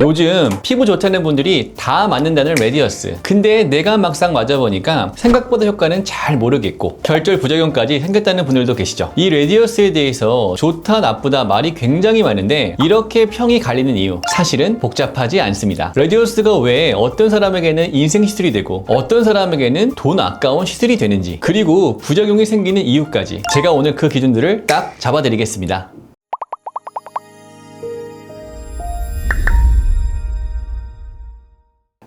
요즘 피부 좋다는 분들이 다 맞는다는 레디어스. 근데 내가 막상 맞아보니까 생각보다 효과는 잘 모르겠고 결절 부작용까지 생겼다는 분들도 계시죠. 이 레디어스에 대해서 좋다 나쁘다 말이 굉장히 많은데 이렇게 평이 갈리는 이유 사실은 복잡하지 않습니다. 레디어스가 왜 어떤 사람에게는 인생 시술이 되고 어떤 사람에게는 돈 아까운 시술이 되는지 그리고 부작용이 생기는 이유까지 제가 오늘 그 기준들을 딱 잡아드리겠습니다.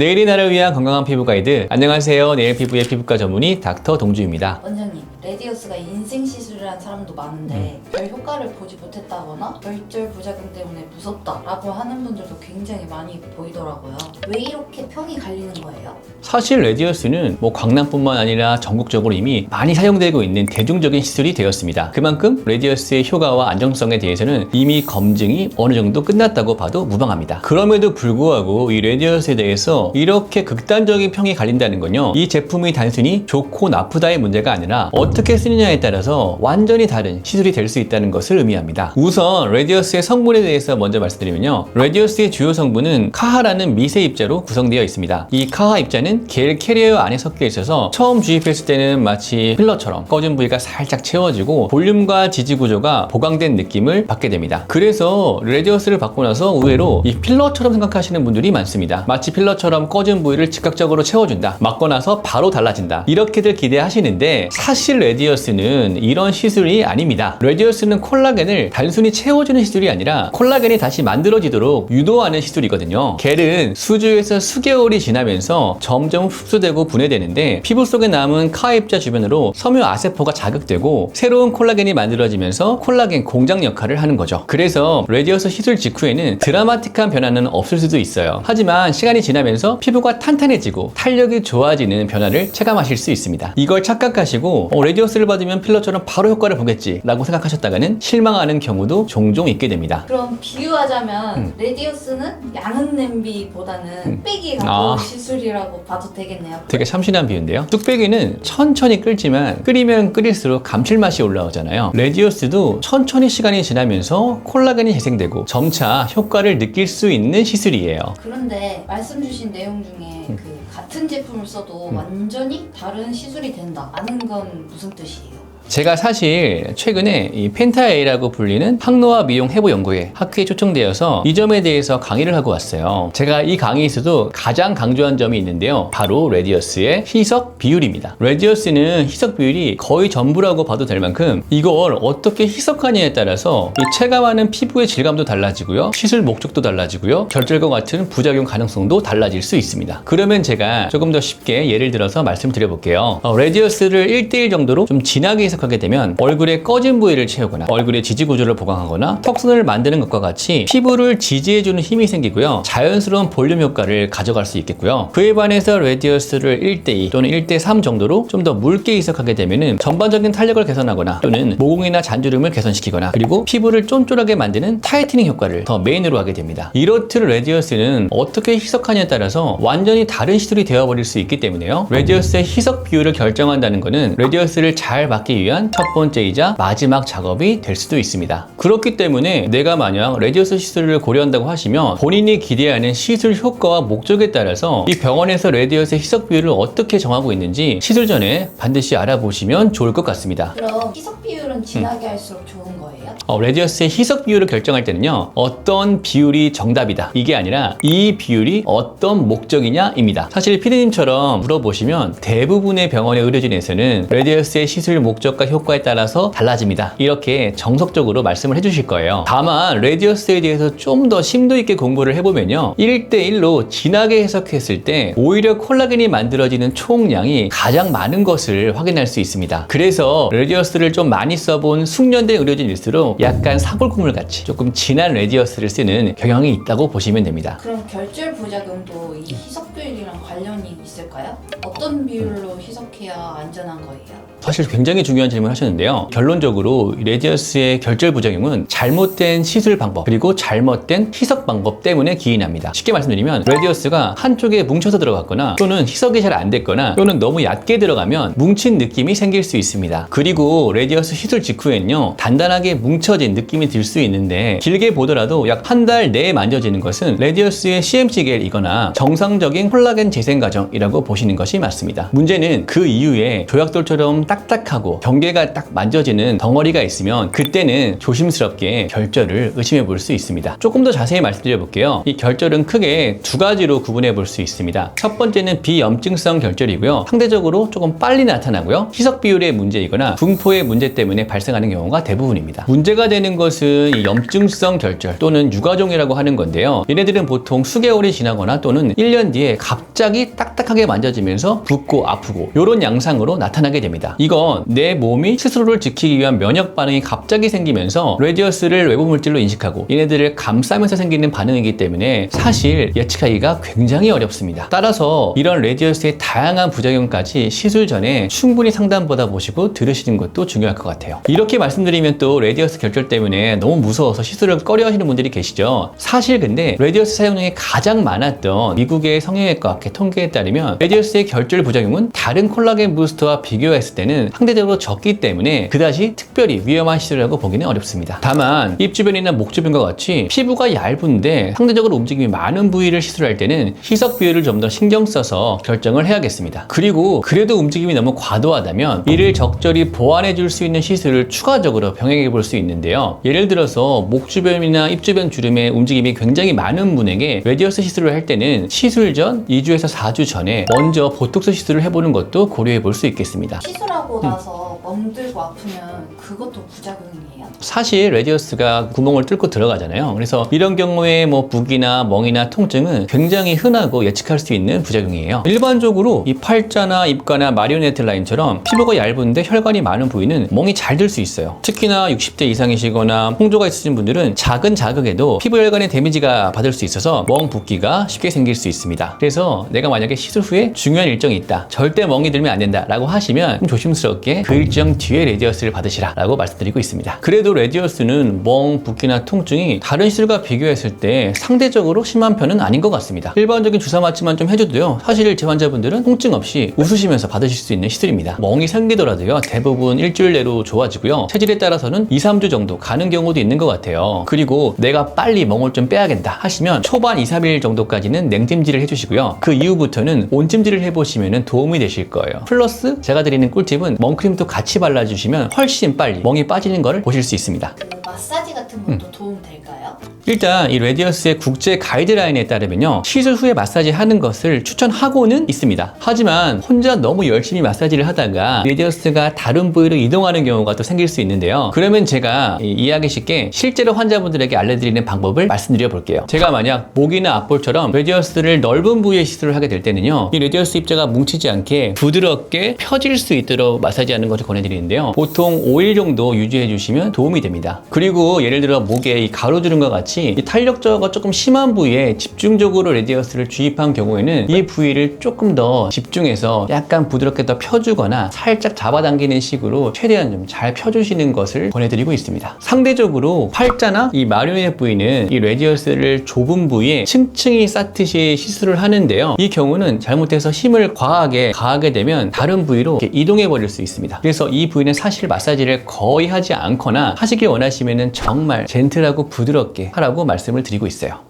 내일의 나를 위한 건강한 피부 가이드. 안녕하세요. 내일 피부의 피부과 전문의 닥터 동주입니다. 원장님, 레디어스가 인생 시술이라는 사람도 많은데 별 효과를 보지 못했다거나 결절 부작용 때문에 무섭다라고 하는 분들도 굉장히 많이 보이더라고요. 왜 이렇게 평이 갈리는 거예요? 사실 레디어스는 뭐 강남뿐만 아니라 전국적으로 이미 많이 사용되고 있는 대중적인 시술이 되었습니다. 그만큼 레디어스의 효과와 안정성에 대해서는 이미 검증이 어느 정도 끝났다고 봐도 무방합니다. 그럼에도 불구하고 이 레디어스에 대해서 이렇게 극단적인 평이 갈린다는 건요 이 제품이 단순히 좋고 나쁘다의 문제가 아니라 어떻게 쓰느냐에 따라서 완전히 다른 시술이 될 수 있다는 것을 의미합니다. 우선 레디어스의 성분에 대해서 먼저 말씀드리면요. 레디어스의 주요 성분은 카하라는 미세 입자로 구성되어 있습니다. 이 카하 입자는 겔 캐리어 안에 섞여 있어서 처음 주입했을 때는 마치 필러처럼 꺼진 부위가 살짝 채워지고 볼륨과 지지 구조가 보강된 느낌을 받게 됩니다. 그래서 레디어스를 받고 나서 의외로 이 필러처럼 생각하시는 분들이 많습니다. 마치 필러처럼 꺼진 부위를 즉각적으로 채워준다. 맞고 나서 바로 달라진다. 이렇게들 기대하시는데 사실 레디어스는 이런 시술이 아닙니다. 레디어스는 콜라겐을 단순히 채워주는 시술이 아니라 콜라겐이 다시 만들어지도록 유도하는 시술이거든요. 겔은 수주에서 수개월이 지나면서 점점 흡수되고 분해되는데 피부 속에 남은 카입자 주변으로 섬유 아세포가 자극되고 새로운 콜라겐이 만들어지면서 콜라겐 공장 역할을 하는 거죠. 그래서 레디어스 시술 직후에는 드라마틱한 변화는 없을 수도 있어요. 하지만 시간이 지나면서 피부가 탄탄해지고 탄력이 좋아지는 변화를 체감하실 수 있습니다. 이걸 착각하시고 어, 레디어스를 받으면 필러처럼 바로 효과를 보겠지 라고 생각하셨다가는 실망하는 경우도 종종 있게 됩니다. 그럼 비유하자면 음. 레디어스는 양은 냄비보다는 뚝배기 가까운 아. 시술이라고 봐도 되겠네요. 되게 참신한 비유인데요. 뚝배기는 천천히 끓지만 끓이면 끓일수록 감칠맛이 올라오잖아요. 레디오스도 천천히 시간이 지나면서 콜라겐이 재생되고 점차 효과를 느낄 수 있는 시술이에요. 그런데 말씀 주신 내용 중에 음. 그 같은 제품을 써도 완전히 다른 시술이 된다. 아는 건 무슨 뜻이에요? 제가 사실 최근에 이 펜타에이라고 불리는 항노화 미용 해부 연구에 학회에 초청되어서 이 점에 대해서 강의를 하고 왔어요. 제가 이 강의에서도 가장 강조한 점이 있는데요. 바로 레디어스의 희석 비율입니다. 레디어스는 희석 비율이 거의 전부라고 봐도 될 만큼 이걸 어떻게 희석하냐에 따라서 이 체감하는 피부의 질감도 달라지고요. 시술 목적도 달라지고요. 결절과 같은 부작용 가능성도 달라질 수 있습니다. 그러면 제가 조금 더 쉽게 예를 들어서 말씀드려 볼게요. 어, 레디어스를 1대1 정도로 좀 진하게 해 석하게 되면 얼굴에 꺼진 부위를 채우거나 얼굴의 지지 구조를 보강하거나 턱선을 만드는 것과 같이 피부를 지지해주는 힘이 생기고요. 자연스러운 볼륨 효과를 가져갈 수 있겠고요. 그에 반해서 레디어스를 1대2 또는 1대3 정도로 좀 더 묽게 해석하게 되면은 전반적인 탄력을 개선하거나 또는 모공이나 잔주름을 개선시키거나 그리고 피부를 쫀쫀하게 만드는 타이트닝 효과를 더 메인으로 하게 됩니다. 이렇듯 레디어스는 어떻게 희석하냐에 따라서 완전히 다른 시술이 되어버릴 수 있기 때문에요. 레디어스의 희석 비율을 결정한다는 것은 레디어스를 잘 받기 위한 첫 번째이자 마지막 작업이 될 수도 있습니다. 그렇기 때문에 내가 만약 레디어스 시술을 고려한다고 하시면 본인이 기대하는 시술 효과와 목적에 따라서 이 병원에서 레디어스의 희석 비율을 어떻게 정하고 있는지 시술 전에 반드시 알아보시면 좋을 것 같습니다. 그럼 희석 비율은 진하게 할수록 좋은 거예요? 어, 레디어스의 희석 비율을 결정할 때는요, 어떤 비율이 정답이다. 이게 아니라 이 비율이 어떤 목적이냐입니다. 사실 피디님처럼 물어보시면 대부분의 병원의 의료진에서는 레디어스의 시술 목적 과 효과에 따라서 달라집니다. 이렇게 정석적으로 말씀을 해주실 거예요. 다만, 레디어스에 대해서 좀 더 심도 있게 공부를 해보면요, 1대1로 진하게 해석했을 때 오히려 콜라겐이 만들어지는 총량이 가장 많은 것을 확인할 수 있습니다. 그래서 레디어스를 좀 많이 써본 숙련된 의료진일수록 약간 사골국물 같이 조금 진한 레디어스를 쓰는 경향이 있다고 보시면 됩니다. 그럼 결절 부작용도 이 희석 비율이랑 관련이 있을까요? 어떤 비율로 희석해야 안전한 거예요? 사실 굉장히 중요한 중요한 질문을 하셨는데요. 결론적으로 이 레디어스의 결절 부작용은 잘못된 시술 방법 그리고 잘못된 희석 방법 때문에 기인합니다. 쉽게 말씀드리면 레디어스가 한쪽에 뭉쳐서 들어갔거나 또는 희석이 잘 안 됐거나 또는 너무 얕게 들어가면 뭉친 느낌이 생길 수 있습니다. 그리고 레디어스 시술 직후에는요 단단하게 뭉쳐진 느낌이 들 수 있는데 길게 보더라도 약 한 달 내에 만져지는 것은 레디어스의 CMC 겔이거나 정상적인 콜라겐 재생 과정이라고 보시는 것이 맞습니다. 문제는 그 이후에 조약돌처럼 딱딱하고 경계가 딱 만져지는 덩어리가 있으면 그때는 조심스럽게 결절을 의심해 볼 수 있습니다. 조금 더 자세히 말씀드려 볼게요. 이 결절은 크게 두 가지로 구분해 볼 수 있습니다. 첫 번째는 비염증성 결절이고요. 상대적으로 조금 빨리 나타나고요. 희석 비율의 문제이거나 분포의 문제 때문에 발생하는 경우가 대부분입니다. 문제가 되는 것은 이 염증성 결절 또는 유가종이라고 하는 건데요. 얘네들은 보통 수개월이 지나거나 또는 1년 뒤에 갑자기 딱딱하게 만져지면서 붓고 아프고 이런 양상으로 나타나게 됩니다. 이건 내 몸이 스스로를 지키기 위한 면역 반응이 갑자기 생기면서 레디어스를 외부 물질로 인식하고 얘네들을 감싸면서 생기는 반응이기 때문에 사실 예측하기가 굉장히 어렵습니다. 따라서 이런 레디어스의 다양한 부작용까지 시술 전에 충분히 상담 받아보시고 들으시는 것도 중요할 것 같아요. 이렇게 말씀드리면 또 레디어스 결절 때문에 너무 무서워서 시술을 꺼려 하시는 분들이 계시죠. 사실 근데 레디어스 사용량이 가장 많았던 미국의 성형외과 통계에 따르면 레디어스의 결절 부작용은 다른 콜라겐 부스터와 비교했을 때는 상대적으로 적기 때문에 그다지 특별히 위험한 시술이라고 보기는 어렵습니다. 다만 입 주변이나 목 주변과 같이 피부가 얇은데 상대적으로 움직임이 많은 부위를 시술할 때는 희석 비율을 좀더 신경 써서 결정을 해야겠습니다. 그리고 그래도 움직임이 너무 과도하다면 이를 적절히 보완해 줄 수 있는 시술을 추가적으로 병행해 볼 수 있는데요. 예를 들어서 목 주변이나 입 주변 주름의 움직임이 굉장히 많은 분에게 레디어스 시술을 할 때는 시술 전 2주에서 4주 전에 먼저 보톡스 시술을 해보는 것도 고려해 볼 수 있겠습니다. 시술하고 나서 멍들고 아프면 그것도 부작용이에요? 사실 레디어스가 구멍을 뚫고 들어가잖아요. 그래서 이런 경우에 뭐 붓기나 멍이나 통증은 굉장히 흔하고 예측할 수 있는 부작용이에요. 일반적으로 이 팔자나 입가나 마리오네트 라인처럼 피부가 얇은데 혈관이 많은 부위는 멍이 잘 들 수 있어요. 특히나 60대 이상이시거나 홍조가 있으신 분들은 작은 자극에도 피부 혈관에 데미지가 받을 수 있어서 멍 붓기가 쉽게 생길 수 있습니다. 그래서 내가 만약에 시술 후에 중요한 일정이 있다. 절대 멍이 들면 안 된다. 라고 하시면 좀 조심스럽게 그 일정 뒤에 레디어스를 받으시라. 라고 말씀드리고 있습니다. 그래도 레디어스는 멍, 붓기나 통증이 다른 시술과 비교했을 때 상대적으로 심한 편은 아닌 것 같습니다. 일반적인 주사 맞지만 좀 해줘도요. 사실 제 환자분들은 통증 없이 웃으시면서 받으실 수 있는 시술입니다. 멍이 생기더라도요. 대부분 일주일 내로 좋아지고요. 체질에 따라서는 2, 3주 정도 가는 경우도 있는 것 같아요. 그리고 내가 빨리 멍을 좀 빼야겠다 하시면 초반 2, 3일 정도까지는 냉찜질을 해주시고요. 그 이후부터는 온찜질을 해보시면 도움이 되실 거예요. 플러스 제가 드리는 꿀팁은 멍크림도 같이 발라주시면 훨씬 빨리 멍이 빠지는 것을 보실 수 있습니다. 그 마사지 같은 것도 도움 될까요? 일단 이 레디어스의 국제 가이드라인에 따르면요 시술 후에 마사지 하는 것을 추천하고는 있습니다. 하지만 혼자 너무 열심히 마사지를 하다가 레디어스가 다른 부위로 이동하는 경우가 또 생길 수 있는데요. 그러면 제가 이- 이해하기 쉽게 실제로 환자분들에게 알려드리는 방법을 말씀드려 볼게요. 제가 만약 목이나 앞볼처럼 레디어스를 넓은 부위에 시술을 하게 될 때는요 이 레디어스 입자가 뭉치지 않게 부드럽게 펴질 수 있도록 마사지하는 것을 권해드리는데요. 보통 5일 정도 유지해 주시면 도움이 됩니다. 그리고 예를 들어 목에 이 가로주름과 같이 이 탄력 저하가 조금 심한 부위에 집중적으로 레디어스를 주입한 경우에는 이 부위를 조금 더 집중해서 약간 부드럽게 더 펴주거나 살짝 잡아당기는 식으로 최대한 좀 잘 펴주시는 것을 권해드리고 있습니다. 상대적으로 팔자나 이 마리오넷 부위는 이 레디어스를 좁은 부위에 층층이 쌓듯이 시술을 하는데요. 이 경우는 잘못해서 힘을 과하게 가하게 되면 다른 부위로 이동해 버릴 수 있습니다. 그래서 이 부위는 사실 마사지를 거의 하지 않거나 하시길 원하시면 정말 젠틀하고 부드럽게 하라고 말씀을 드리고 있어요.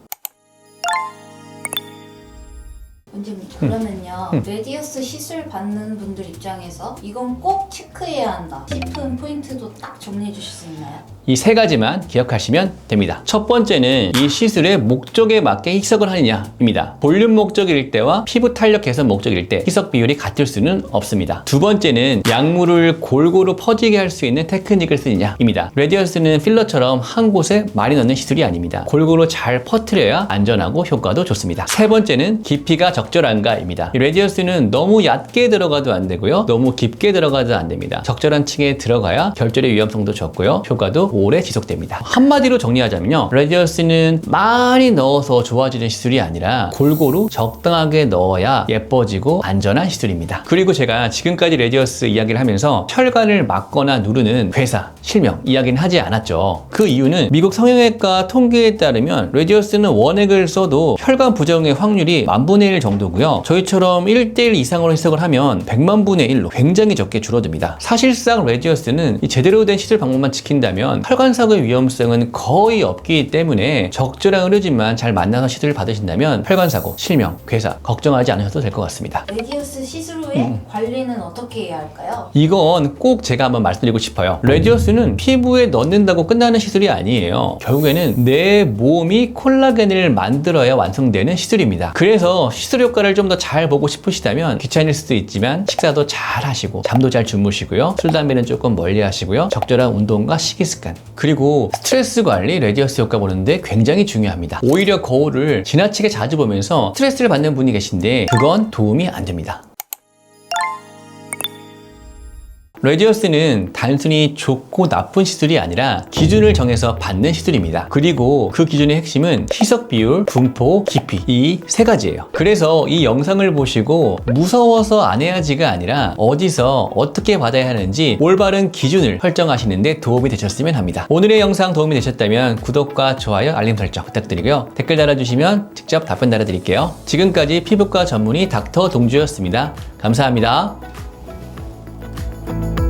원장님 그러면요 레디어스 시술 받는 분들 입장에서 이건 꼭 체크해야 한다 싶은 포인트도 딱 정리해 주실 수 있나요? 이 세 가지만 기억하시면 됩니다. 첫 번째는 이 시술의 목적에 맞게 희석을 하느냐입니다. 볼륨 목적일 때와 피부 탄력 개선 목적일 때 희석 비율이 같을 수는 없습니다. 두 번째는 약물을 골고루 퍼지게 할 수 있는 테크닉을 쓰느냐입니다. 레디어스는 필러처럼 한 곳에 많이 넣는 시술이 아닙니다. 골고루 잘 퍼트려야 안전하고 효과도 좋습니다. 세 번째는 깊이가 적절한가입니다. 이 레디어스는 너무 얕게 들어가도 안 되고요. 너무 깊게 들어가도 안 됩니다. 적절한 층에 들어가야 결절의 위험성도 적고요. 효과도 오래 지속됩니다. 한마디로 정리하자면요. 레디어스는 많이 넣어서 좋아지는 시술이 아니라 골고루 적당하게 넣어야 예뻐지고 안전한 시술입니다. 그리고 제가 지금까지 레디어스 이야기를 하면서 혈관을 막거나 누르는 괴사, 실명 이야기는 하지 않았죠. 그 이유는 미국 성형외과 통계에 따르면 레디어스는 원액을 써도 혈관 부정의 확률이 만분의 1 정도고요. 저희처럼 1대1 이상으로 해석을 하면 100만 분의 1로 굉장히 적게 줄어듭니다. 사실상 레디어스는 이 제대로 된 시술 방법만 지킨다면 혈관 사고의 위험성은 거의 없기 때문에 적절한 의료진만 잘 만나서 시술을 받으신다면 혈관 사고, 실명, 괴사 걱정하지 않으셔도 될 것 같습니다. 레디어스 시술 후에 관리는 어떻게 해야 할까요? 이건 꼭 제가 한번 말씀드리고 싶어요. 레디어스는 피부에 넣는다고 끝나는 시술이 아니에요. 결국에는 내 몸이 콜라겐을 만들어야 완성되는 시술입니다. 그래서 시술 효과를 좀 더 잘 보고 싶으시다면 귀찮을 수도 있지만 식사도 잘 하시고 잠도 잘 주무시고요. 술, 담배는 조금 멀리 하시고요. 적절한 운동과 식이 습관. 그리고 스트레스 관리 레디어스 효과 보는데 굉장히 중요합니다. 오히려 거울을 지나치게 자주 보면서 스트레스를 받는 분이 계신데 그건 도움이 안 됩니다. 레디어스는 단순히 좋고 나쁜 시술이 아니라 기준을 정해서 받는 시술입니다. 그리고 그 기준의 핵심은 시석 비율, 분포, 깊이 이 세 가지예요. 그래서 이 영상을 보시고 무서워서 안 해야지가 아니라 어디서 어떻게 받아야 하는지 올바른 기준을 설정하시는데 도움이 되셨으면 합니다. 오늘의 영상 도움이 되셨다면 구독과 좋아요, 알림 설정 부탁드리고요. 댓글 달아주시면 직접 답변 달아드릴게요. 지금까지 피부과 전문의 닥터 동주였습니다. 감사합니다. you